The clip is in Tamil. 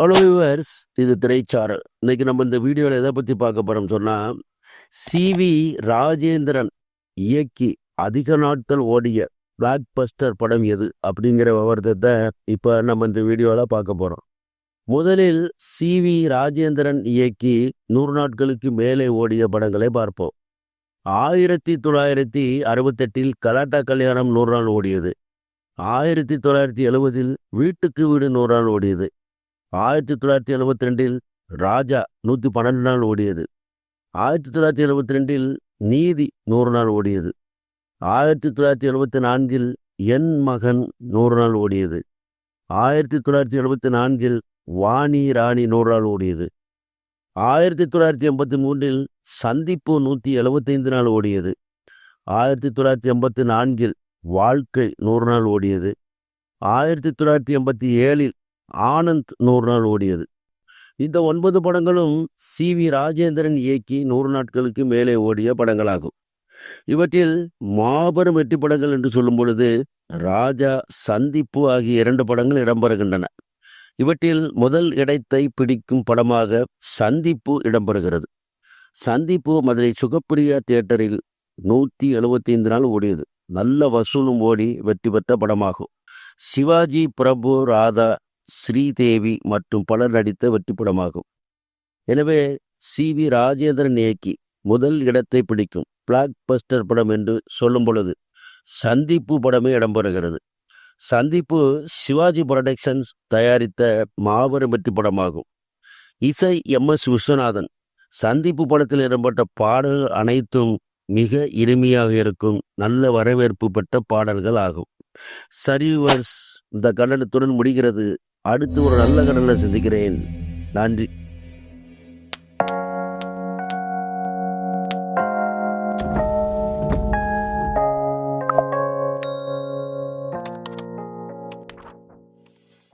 ஹலோ யூவர்ஸ் இது திரைச்சாரல் இன்றைக்கி நம்ம இந்த வீடியோவில் எதை பற்றி பார்க்க போகிறோம் சொன்னால் சிவி ராஜேந்திரன் இயக்கி அதிக நாட்கள் ஓடிய பிளாக் பஸ்டர் படம் எது அப்படிங்கிற விவரத்தை இப்போ நம்ம இந்த வீடியோவில் பார்க்க போகிறோம் முதலில் சிவி ராஜேந்திரன் இயக்கி நூறு நாட்களுக்கு மேலே ஓடிய படங்களை பார்ப்போம். ஆயிரத்தி தொள்ளாயிரத்தி அறுபத்தெட்டில் கலாட்டா கல்யாணம் நூறு நாள் ஓடியது. ஆயிரத்தி தொள்ளாயிரத்தி எழுபதில் வீட்டுக்கு வீடு நூறு நாள் ஓடியது. ஆயிரத்தி தொள்ளாயிரத்தி எழுபத்தி ரெண்டில் ராஜா நூற்றி பன்னெண்டு நாள் ஓடியது. ஆயிரத்தி தொள்ளாயிரத்தி எழுபத்தி ரெண்டில் நீதி நூறு நாள் ஓடியது. ஆயிரத்தி தொள்ளாயிரத்தி எழுபத்தி நான்கில் என் மகன் நூறு நாள் ஓடியது. ஆயிரத்தி தொள்ளாயிரத்தி எழுபத்தி நான்கில் வாணி ராணி நூறு நாள் ஓடியது. ஆயிரத்தி தொள்ளாயிரத்தி எண்பத்தி மூன்றில் சந்திப்பு நூற்றி எழுபத்தைந்து நாள் ஓடியது. ஆயிரத்தி தொள்ளாயிரத்தி எண்பத்தி நான்கில் வாழ்க்கை நூறு நாள் ஓடியது. ஆயிரத்தி தொள்ளாயிரத்தி எண்பத்தி ஏழில் ஆனந்த் நூறு நாள் ஓடியது. இந்த ஒன்பது படங்களும் சி வி ராஜேந்திரன் இயக்கி நூறு நாட்களுக்கு மேலே ஓடிய படங்களாகும். இவற்றில் மாபெரும் வெற்றி படங்கள் என்று சொல்லும் பொழுது ராஜா சந்திப்பு ஆகிய இரண்டு படங்கள் இடம்பெறுகின்றன. இவற்றில் முதல் இடத்தை பிடிக்கும் படமாக சந்திப்பு இடம்பெறுகிறது. சந்திப்பு மதுரை சுகப்பிரியா தியேட்டரில் நூற்றி எழுபத்தைந்து நாள் ஓடியது. நல்ல வசூலும் ஓடி வெற்றி பெற்ற படமாகும். சிவாஜி பிரபு ராதா ஸ்ரீதேவி மற்றும் பலர் நடித்த வெற்றி படமாகும். எனவே சி. வி. ராஜேந்திரன் இயக்கி முதல் இடத்தை பிடிக்கும் பிளாக் பஸ்டர் படம் என்று சொல்லும் பொழுது சந்திப்பு படமே இடம்பெறுகிறது. சந்திப்பு சிவாஜி புரொடக்ஷன்ஸ் தயாரித்த மாபெரும் வெற்றி படமாகும். இசை எம். எஸ். விஸ்வநாதன் சந்திப்பு படத்தில் இடம்பெற்ற பாடல்கள் அனைத்தும் மிக இனிமையாக இருக்கும் நல்ல வரவேற்பு பெற்ற பாடல்கள் ஆகும். சரிவர்ஸ் இந்த கண்டனத்துடன் முடிகிறது. அடுத்து ஒரு நல்ல கடனில் சந்திக்கிறேன். நன்றி.